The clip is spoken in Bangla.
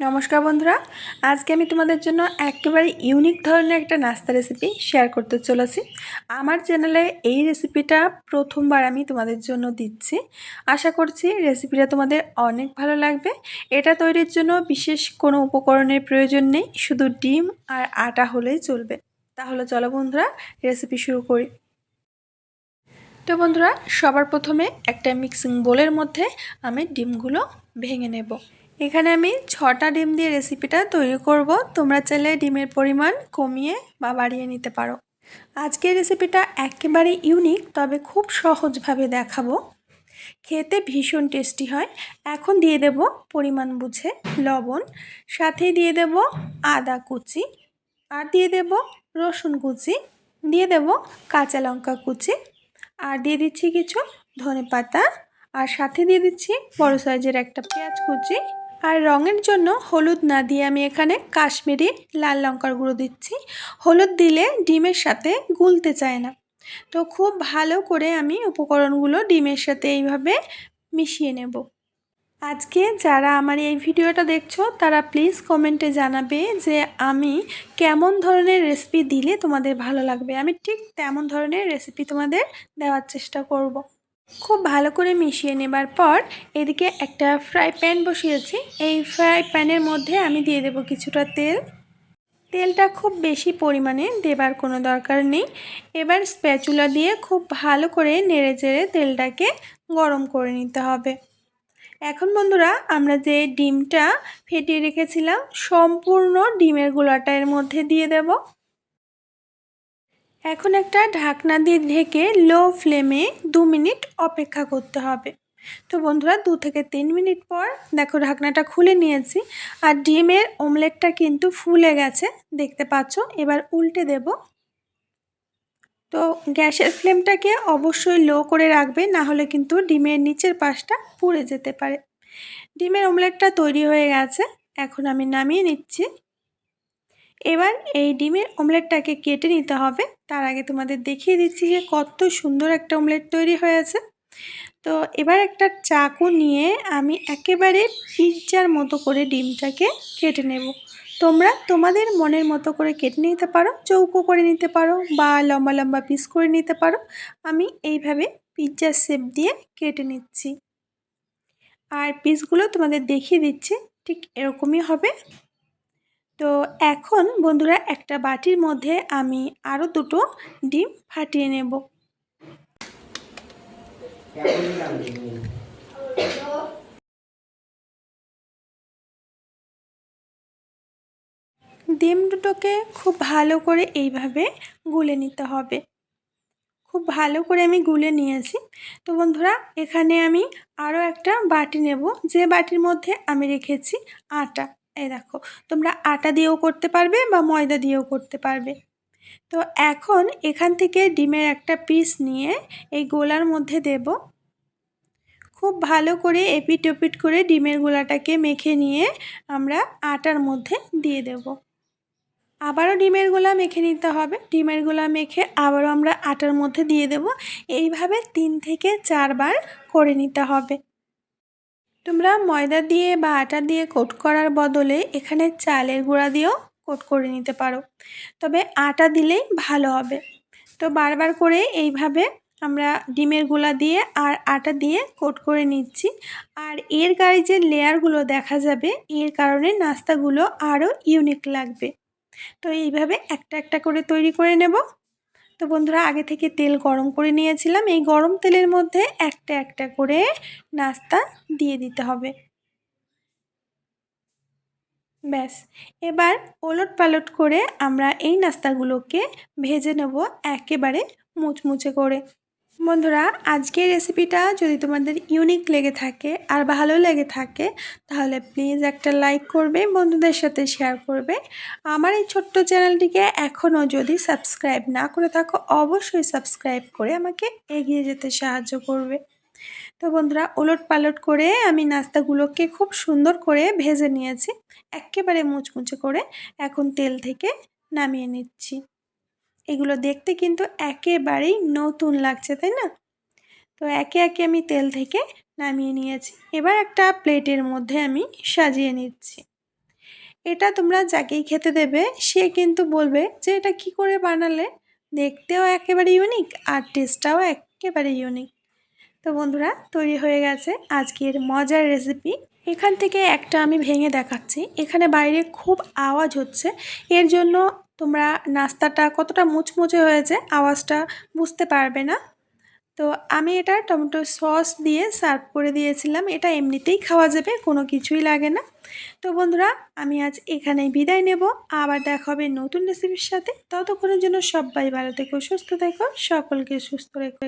নমস্কার বন্ধুরা, আজকে আমি তোমাদের জন্য একেবারে ইউনিক ধরনের একটা নাস্তা রেসিপি শেয়ার করতে চলেছি। আমার চ্যানেলে এই রেসিপিটা প্রথমবার আমি তোমাদের জন্য দিচ্ছি। আশা করছি রেসিপিটা তোমাদের অনেক ভালো লাগবে। এটা তৈরির জন্য বিশেষ কোনো উপকরণের প্রয়োজন নেই, শুধু ডিম আর আটা হলেই চলবে। তাহলে চলো বন্ধুরা রেসিপি শুরু করি। তো বন্ধুরা, সবার প্রথমে একটা মিক্সিং বোলের মধ্যে আমি ডিমগুলো ভেঙে নেব। এখানে আমি ছটা ডিম দিয়ে রেসিপিটা তৈরি করব। তোমরা চাইলে ডিমের পরিমাণ কমিয়ে বা বাড়িয়ে নিতে পারো। আজকের রেসিপিটা একেবারে ইউনিক তবে খুব সহজভাবে দেখাবো। খেতে ভীষণ টেস্টি হয়। এখন দিয়ে দেব পরিমাণ বুঝে লবণ। সাথে দিয়ে দেব আদা কুচি। আর দিয়ে দেব রসুন কুচি। দিয়ে দেব কাঁচা লঙ্কা কুচি। আর দিয়ে দিচ্ছি কিছু ধনে পাতা আর সাথে দিয়ে দিচ্ছি বড় সাইজের একটা পেঁয়াজ কুচি। আর রঙের জন্য হলুদ না দিয়ে আমি এখানে কাশ্মীরি লাল লঙ্কার গুঁড়ো দিচ্ছি। হলুদ দিলে ডিমের সাথে গুলতে চায় না। তো খুব ভালো করে আমি উপকরণগুলো ডিমের সাথে এইভাবে মিশিয়ে নেব। আজকে যারা আমার এই ভিডিওটা দেখছ, তারা প্লিজ কমেন্টে জানাবে যে আমি কেমন ধরনের রেসিপি দিলে তোমাদের ভালো লাগবে। আমি ঠিক তেমন ধরনের রেসিপি তোমাদের দেওয়ার চেষ্টা করব। খুব ভালো করে মিশিয়ে নেবার পর এদিকে একটা ফ্রাই প্যান বসিয়েছি। এই ফ্রাই প্যানের মধ্যে আমি দিয়ে দেব কিছুটা তেল। তেলটা খুব বেশি পরিমাণে দেবার কোনো দরকার নেই। এবার স্প্যাচুলা দিয়ে খুব ভালো করে নেড়ে চেড়ে তেলটাকে গরম করে নিতে হবে। এখন বন্ধুরা, আমরা যে ডিমটা ফেটিয়ে রেখেছিলাম, সম্পূর্ণ ডিমের গোলাটা এর মধ্যে দিয়ে দেব। এখন একটা ঢাকনা দিয়ে ঢেকে লো ফ্লেমে দু মিনিট অপেক্ষা করতে হবে। তো বন্ধুরা, দু থেকে তিন মিনিট পর দেখো ঢাকনাটা খুলে নিয়েছি আর ডিমের অমলেটটা কিন্তু ফুলে গেছে, দেখতে পাচ্ছ? এবার উল্টে দেব। তো গ্যাসের ফ্লেমটাকে অবশ্যই লো করে রাখবে, না হলে কিন্তু ডিমের নিচের পাশটা পুড়ে যেতে পারে। ডিমের অমলেটটা তৈরি হয়ে গেছে, এখন আমি নামিয়ে নিচ্ছি। এবার এই ডিমের অমলেটটাকে কেটে নিতে হবে। তার আগে তোমাদের দেখিয়ে দিচ্ছি যে কত সুন্দর একটা অমলেট তৈরি হয়েছে। তো এবার একটা চাকু নিয়ে আমি একেবারে পিৎজার মতো করে ডিমটাকে কেটে নেব। তোমরা তোমাদের মনের মতো করে কেটে নিতে পারো, চৌকো করে নিতে পারো বা লম্বা লম্বা পিস করে নিতে পারো। আমি এইভাবে পিৎজার শেপ দিয়ে কেটে নিচ্ছি। আর পিসগুলো তোমাদের দেখিয়ে দিচ্ছি, ঠিক এরকমই হবে। তো এখন বন্ধুরা একটা বাটির মধ্যে আমি আরও দুটো ডিম ফাটিয়ে নেব। ডিম দুটোকে খুব ভালো করে এইভাবে গুলে নিতে হবে। খুব ভালো করে আমি গুলে নিয়েছি। তো বন্ধুরা, এখানে আমি আরও একটা বাটি নেব। যে বাটির মধ্যে আমি রেখেছি আটা। এই দেখো, তোমরা আটা দিয়েও করতে পারবে বা ময়দা দিয়েও করতে পারবে। তো এখন এখান থেকে ডিমের একটা পিস নিয়ে এই গোলার মধ্যে দেব। খুব ভালো করে এপিট ওপিট করে ডিমের গোলাটাকে মেখে নিয়ে আমরা আটার মধ্যে দিয়ে দেব। আবারও ডিমের গোলা মেখে নিতে হবে। ডিমের গোলা মেখে আবারও আমরা আটার মধ্যে দিয়ে দেব। এইভাবে তিন থেকে চারবার করে নিতে হবে। তোমরা ময়দা দিয়ে বা আটা দিয়ে কোট করার বদলে এখানে চালের গুঁড়া দিয়েও কোট করে নিতে পারো। তবে আটা দিলেই ভালো হবে। তো বারবার করে এইভাবে আমরা ডিমের গোলা দিয়ে আর আটা দিয়ে কোট করে নিচ্ছি। আর এর গায়ে যে লেয়ারগুলো দেখা যাবে, এর কারণে নাস্তাগুলো আরও ইউনিক লাগবে। তো এইভাবে একটা একটা করে তৈরি করে নেব। তো বন্ধুরা, আগে থেকে তেল গরম করে নিয়েছিলাম। এই গরম তেলের মধ্যে একটা একটা করে নাস্তা দিয়ে দিতে হবে। ব্যাস, এবার ওলট পালট করে আমরা এই নাস্তাগুলোকে ভেজে নেব একেবারে মুচমুচে করে। বন্ধুরা, আজকের রেসিপিটা যদি তোমাদের ইউনিক লেগে থাকে আর ভালো লেগে থাকে, তাহলে প্লিজ একটা লাইক করবে, বন্ধুদের সাথে শেয়ার করবে। আমার এই ছোট্ট চ্যানেলটিকে এখনও যদি সাবস্ক্রাইব না করে থাকো, অবশ্যই সাবস্ক্রাইব করে আমাকে এগিয়ে যেতে সাহায্য করবে। তো বন্ধুরা ওলট পালট করে আমি নাস্তাগুলোকে খুব সুন্দর করে ভেজে নিয়েছি, একেবারে মুচমুচে করে এখন তেল থেকে নামিয়ে নিচ্ছি। এগুলো দেখতে কিন্তু একেবারেই নতুন লাগছে, তাই না? তো একে একে আমি তেল থেকে নামিয়ে নিয়েছি। এবার একটা প্লেটের মধ্যে আমি সাজিয়ে নিচ্ছি। এটা তোমরা যাকেই খেতে দেবে, সে কিন্তু বলবে যে এটা কি করে বানালে? দেখতেও একেবারে ইউনিক আর টেস্টটাও একেবারে ইউনিক তো বন্ধুরা, তৈরি হয়ে গেছে আজকের মজার রেসিপি এখান থেকে একটা আমি ভেঙে দেখাচ্ছি। এখানে বাইরে খুব আওয়াজ হচ্ছে। এর জন্য তোমরা নাস্তাটা কতটা মুচমুচে হয়েছে আওয়াজটা বুঝতে পারবে না। তো আমি এটা টমেটো সস দিয়ে সার্ভ করে দিয়েছিলাম। এটা এমনিতেই খাওয়া যাবে, কোনো কিছুই লাগে না। তো বন্ধুরা, আমি আজ এখানেই বিদায় নেব। আবার দেখা হবে নতুন রেসিপির সাথে। ততক্ষণের জন্য সবাই ভালো থেকো, সুস্থ থেকো, সকলকে সুস্থ রেখো।